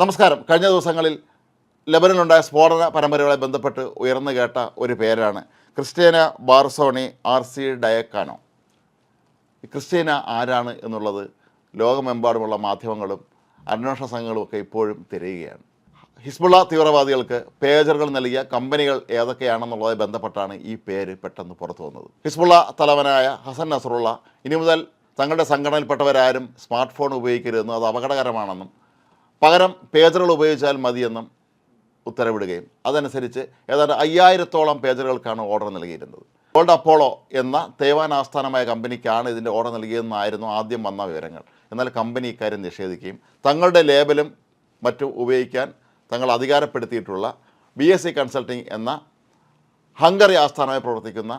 നമസ്കാരം. കഴിഞ്ഞ ദിവസങ്ങളിൽ ലബനിലുണ്ടായ സ്ഫോടന പരമ്പരകളെ ബന്ധപ്പെട്ട് ഉയർന്നു കേട്ട ഒരു പേരാണ് ക്രിസ്റ്റ്യാന ബാർസോണി ആർ സി ഡയക്കാനോ. ഈ ക്രിസ്റ്റ്യാന ആരാണ് എന്നുള്ളത് ലോകമെമ്പാടുമുള്ള മാധ്യമങ്ങളും അന്വേഷണ സംഘങ്ങളും ഒക്കെ ഇപ്പോഴും തിരയുകയാണ്. ഹിസ്ബുള്ള തീവ്രവാദികൾക്ക് പേജറുകൾ നൽകിയ കമ്പനികൾ ഏതൊക്കെയാണെന്നുള്ളതെ ബന്ധപ്പെട്ടാണ് ഈ പേര് പെട്ടെന്ന് പുറത്തു വന്നത്. ഹിസ്ബുള്ള തലവനായ ഹസൻ നസറുള്ള ഇനി മുതൽ തങ്ങളുടെ സംഘടനയിൽപ്പെട്ടവരാരും സ്മാർട്ട് ഫോൺ ഉപയോഗിക്കരുതെന്നും അത് അപകടകരമാണെന്നും പകരം പേജറുകൾ ഉപയോഗിച്ചാൽ മതിയെന്നും ഉത്തരവിടുകയും അതനുസരിച്ച് ഏതാണ്ട് അയ്യായിരത്തോളം പേജറുകൾക്കാണ് ഓർഡർ നൽകിയിരുന്നത്. ഗോൾഡ് അപ്പോളോ എന്ന തേവാൻ ആസ്ഥാനമായ കമ്പനിക്കാണ് ഇതിന്റെ ഓർഡർ നൽകിയതെന്നായിരുന്നു ആദ്യം വന്ന വിവരങ്ങൾ. എന്നാൽ കമ്പനി ഇക്കാര്യം നിഷേധിക്കുകയും തങ്ങളുടെ ലേബലും മറ്റും ഉപയോഗിക്കാൻ തങ്ങൾ അധികാരപ്പെടുത്തിയിട്ടുള്ള ബി എസ് സി കൺസൾട്ടിംഗ് എന്ന ഹംഗറി ആസ്ഥാനമായി പ്രവർത്തിക്കുന്ന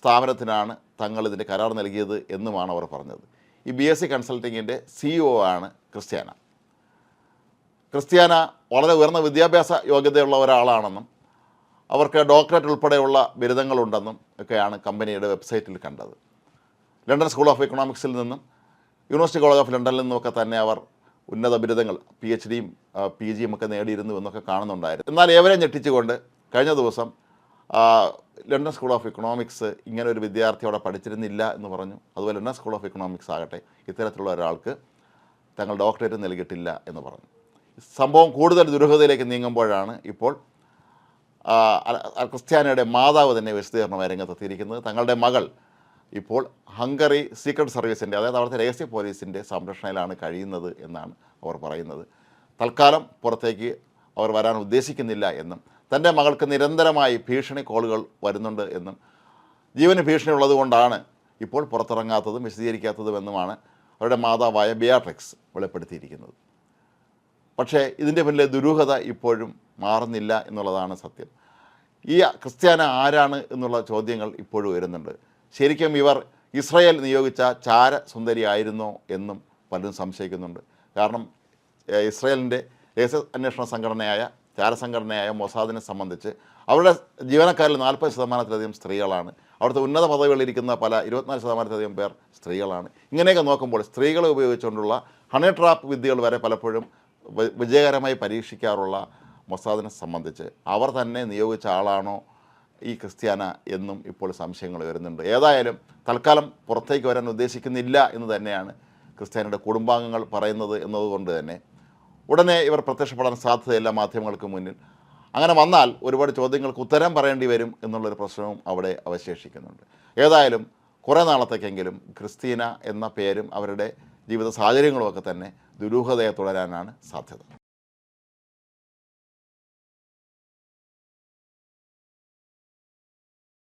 സ്ഥാപനത്തിനാണ് തങ്ങൾ ഇതിന്റെ കരാർ നൽകിയത് എന്നുമാണ് അവർ പറഞ്ഞത്. ഈ ബി എസ് സി കൺസൾട്ടിങ്ങിന്റെ സിഇഒ ആണ് ക്രിസ്ത്യാന. ക്രിസ്ത്യാന വളരെ ഉയർന്ന വിദ്യാഭ്യാസ യോഗ്യതയുള്ള ഒരാളാണെന്നും അവർക്ക് ഡോക്ടറേറ്റ് ഉൾപ്പെടെയുള്ള ബിരുദങ്ങളുണ്ടെന്നും ഒക്കെയാണ് കമ്പനിയുടെ വെബ്സൈറ്റിൽ കണ്ടത്. ലണ്ടൻ സ്കൂൾ ഓഫ് ഇക്കണോമിക്സിൽ നിന്നും യൂണിവേഴ്സിറ്റി കോളേജ് ഓഫ് ലണ്ടനിൽ നിന്നുമൊക്കെ തന്നെ അവർ ഉന്നത ബിരുദങ്ങൾ പി എച്ച് ഡിയും പി ജിയും ഒക്കെ നേടിയിരുന്നു എന്നൊക്കെ കാണുന്നുണ്ടായിരുന്നു. എന്നാൽ ഏവരെ ഞെട്ടിച്ചുകൊണ്ട് കഴിഞ്ഞ ദിവസം ലണ്ടൻ സ്കൂൾ ഓഫ് ഇക്കണോമിക്സ് ഇങ്ങനെ ഒരു വിദ്യാർത്ഥി അവിടെ പഠിച്ചിരുന്നില്ല എന്ന് പറഞ്ഞു. അതുപോലെ ലണ്ടൻ സ്കൂൾ ഓഫ് ഇക്കണോമിക്സ് ആകട്ടെ ഇത്തരത്തിലുള്ള ഒരാൾക്ക് തങ്ങൾ ഡോക്ടറേറ്റ് നൽകിയിട്ടില്ല എന്ന് പറഞ്ഞു. സംഭവം കൂടുതൽ ദുരൂഹതയിലേക്ക് നീങ്ങുമ്പോഴാണ് ഇപ്പോൾ ക്രിസ്ത്യാനിയുടെ മാതാവ് തന്നെ വിശദീകരണമായി രംഗത്തെത്തിയിരിക്കുന്നത്. തങ്ങളുടെ മകൾ ഇപ്പോൾ ഹംഗറി സീക്രട്ട് സർവീസിന്റെ അതായത് അവിടുത്തെ രഹസ്യ പോലീസിന്റെ സംരക്ഷണയിലാണ് കഴിയുന്നത് എന്നാണ് അവർ പറയുന്നത്. തൽക്കാലം പുറത്തേക്ക് അവർ വരാൻ ഉദ്ദേശിക്കുന്നില്ല എന്നും തന്റെ മകൾക്ക് നിരന്തരമായി ഭീഷണി കോളുകൾ വരുന്നുണ്ട് എന്നും ജീവന് ഭീഷണി ഉള്ളതുകൊണ്ടാണ് ഇപ്പോൾ പുറത്തിറങ്ങാത്തതും വിശദീകരിക്കാത്തതുമെന്നുമാണ് അവരുടെ മാതാവായ ബിയാട്രിക്സ് വെളിപ്പെടുത്തിയിരിക്കുന്നത്. പക്ഷേ ഇതിന്റെ പിന്നിലെ ദുരൂഹത ഇപ്പോഴും മാറുന്നില്ല എന്നുള്ളതാണ് സത്യം. ഈ ക്രിസ്ത്യാന ആരാണ് എന്നുള്ള ചോദ്യങ്ങൾ ഇപ്പോഴും വരുന്നുണ്ട് ശരിക്കും ഇവർ ഇസ്രയേൽ നിയോഗിച്ച ചാര സുന്ദരി ആയിരുന്നോ എന്നും പലരും സംശയിക്കുന്നുണ്ട്. കാരണം ഇസ്രയേലിന്റെ രഹസ്യ അന്വേഷണ സംഘടനയായ ചാരസംഘടനയായ മൊസാദിനെ സംബന്ധിച്ച് അവരുടെ ജീവനക്കാരിൽ നാൽപ്പത് ശതമാനത്തിലധികം സ്ത്രീകളാണ്. അവിടുത്തെ ഉന്നത പദവികളിലിരിക്കുന്ന പല ഇരുപത്തിനാല് ശതമാനത്തിലധികം പേർ സ്ത്രീകളാണ്. ഇങ്ങനെയൊക്കെ നോക്കുമ്പോൾ സ്ത്രീകളെ ഉപയോഗിച്ചുകൊണ്ടുള്ള ഹണി ട്രാപ്പ് വിദ്യകൾ വരെ പലപ്പോഴും വിജയകരമായി പരീക്ഷിക്കാറുള്ള മൊസാദിനെ സംബന്ധിച്ച് അവർ തന്നെ നിയോഗിച്ച ആളാണോ ഈ ക്രിസ്ത്യാന എന്നും ഇപ്പോൾ സംശയങ്ങൾ വരുന്നുണ്ട്. ഏതായാലും തൽക്കാലം പുറത്തേക്ക് വരാൻ ഉദ്ദേശിക്കുന്നില്ല എന്ന് തന്നെയാണ് ക്രിസ്ത്യാനിയുടെ കുടുംബാംഗങ്ങൾ പറയുന്നത് എന്നതുകൊണ്ട് തന്നെ. ഉടനെ ഇവർ പ്രത്യക്ഷപ്പെടാൻ സാധ്യതയില്ല മാധ്യമങ്ങൾക്ക് മുന്നിൽ. അങ്ങനെ വന്നാൽ ഒരുപാട് ചോദ്യങ്ങൾക്ക് ഉത്തരം പറയേണ്ടി വരും എന്നുള്ളൊരു പ്രശ്നവും അവിടെ അവശേഷിക്കുന്നുണ്ട്. ഏതായാലും കുറേ നാളത്തേക്കെങ്കിലും ക്രിസ്തീന എന്ന പേരും അവരുടെ ജീവിത സാഹചര്യങ്ങളുമൊക്കെ തന്നെ ദുരൂഹതയെ തുടരാനാണ് സാധ്യത.